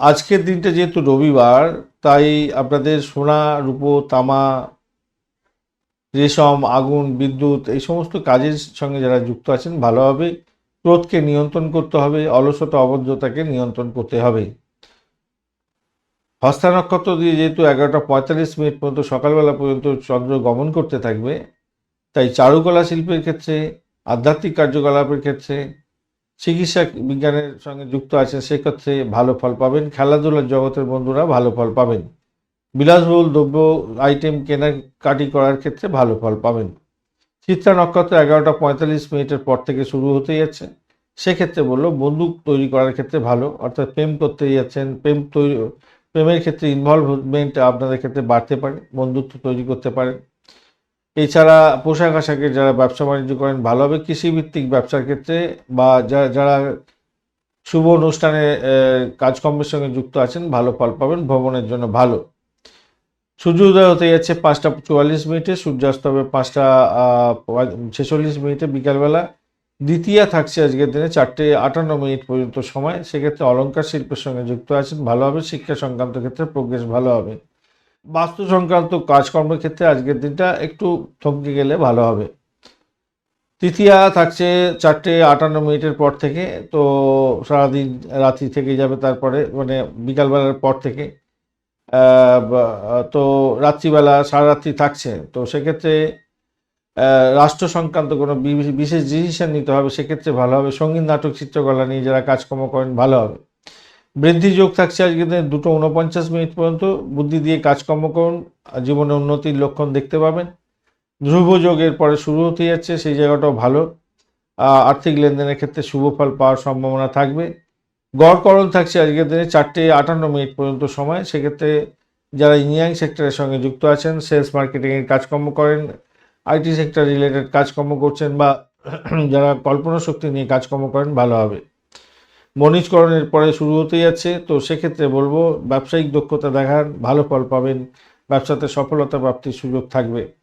আজকের দিনটা যেহেতু রবিবার, তাই আপনাদের সোনা, রূপো, তামা, রেশম, আগুন, বিদ্যুৎ এই সমস্ত কাজের সঙ্গে যারা যুক্ত আছেন, ভালোভাবে ক্রোধকে নিয়ন্ত্রণ করতে হবে, অলসতা অবদ্ধতাকে নিয়ন্ত্রণ করতে হবে। হস্তা নক্ষত্র দিয়ে যেহেতু এগারোটা পঁয়তাল্লিশ মিনিট পর্যন্ত সকালবেলা পর্যন্ত চন্দ্র গমন করতে থাকবে, তাই চারুকলা শিল্পের ক্ষেত্রে, আধ্যাত্মিক কার্যকলাপের ক্ষেত্রে চিকিৎসা বিজ্ঞানের সঙ্গে যুক্ত আছেন, সেক্ষেত্রে ভালো ফল পাবেন। খেলাধুলার জগতের বন্ধুরা ভালো ফল পাবেন। বিলাসবহুল দ্রব্য, আইটেম কেনাকাটি করার ক্ষেত্রে ভালো ফল পাবেন। চিত্রা নক্ষত্র এগারোটা পঁয়তাল্লিশ মিনিটের পর থেকে শুরু হতে যাচ্ছে। সেক্ষেত্রে বলল, বন্দুক তৈরি করার ক্ষেত্রে ভালো, অর্থাৎ প্রেম করতে যাচ্ছেন। প্রেম তৈরি, প্রেমের ক্ষেত্রে ইনভলভমেন্ট আপনাদের ক্ষেত্রে বাড়তে পারে, বন্ধুত্ব তৈরি করতে পারেন। এছাড়া পোশাক আশাকের যারা ব্যবসা বাণিজ্য করেন, ভালো হবে কৃষিভিত্তিক ব্যবসার ক্ষেত্রে বা যারা যারা শুভ অনুষ্ঠানে কাজকর্মের সঙ্গে যুক্ত আছেন, ভালো ফল পাবেন, ভ্রমণের জন্য ভালো। সূর্যোদয় হতে যাচ্ছে পাঁচটা চুয়াল্লিশ মিনিটে, সূর্যাস্ত হবে পাঁচটা ছেচল্লিশ মিনিটে বিকালবেলা। দ্বিতীয়া থাকছে আজকের দিনে চারটে আটান্ন মিনিট পর্যন্ত সময়। সেক্ষেত্রে অলংকার শিল্পের সঙ্গে যুক্ত আছেন, ভালো হবে, শিক্ষা সংক্রান্ত ক্ষেত্রে প্রোগ্রেস ভালো হবে। বাস্তু সংক্রান্ত কাজকর্মের ক্ষেত্রে আজকের দিনটা একটু থমকে গেলে ভালো হবে। তৃতীয়া থাকছে চারটে আটান্ন মিনিটের পর থেকে, তো সারাদিন রাত্রি থেকে যাবে তারপরে মানে বিকালবেলার পর থেকে। তো রাত্রিবেলা সারা রাত্রি থাকছে, তো সেক্ষেত্রে রাষ্ট্র সংক্রান্ত কোনো বিশেষ ডিসিশন নিতে হবে, সেক্ষেত্রে ভালো হবে। সংগীত, নাটক, চিত্রকলা নিয়ে যারা কাজকর্ম করেন, ভালো হবে। বৃদ্ধি যোগ থাকছে আজকে দিনে দুটো উনপঞ্চাশ মিনিট পর্যন্ত। বুদ্ধি দিয়ে কাজকর্ম করুন জীবনে উন্নতির লক্ষণ দেখতে পাবেন। ধ্রুব যোগের পরে শুরু হতে যাচ্ছে, সেই জায়গাটাও ভালো। আর্থিক লেনদেনের ক্ষেত্রে শুভ ফল পাওয়ার সম্ভাবনা থাকবে। গড়করণ থাকছে আজকের দিনে চারটে আটান্ন মিনিট পর্যন্ত সময়। সেক্ষেত্রে যারা ইঞ্জিনিয়ারিং সেক্টরের সঙ্গে যুক্ত আছেন সেলস মার্কেটিংয়ের কাজকর্ম করেন আইটি সেক্টর রিলেটেড কাজকর্ম করছেন বা যারা কল্পনা শক্তি নিয়ে কাজকর্ম করেন, ভালো হবে। বণিজকরণের পরে শুরু হতে যাচ্ছে তো সেক্ষেত্রে বলব, ব্যবসায়িক দক্ষতা দেখান, ভালো ফল পাবেন, ব্যবসাতে সফলতা প্রাপ্তির সুযোগ থাকবে।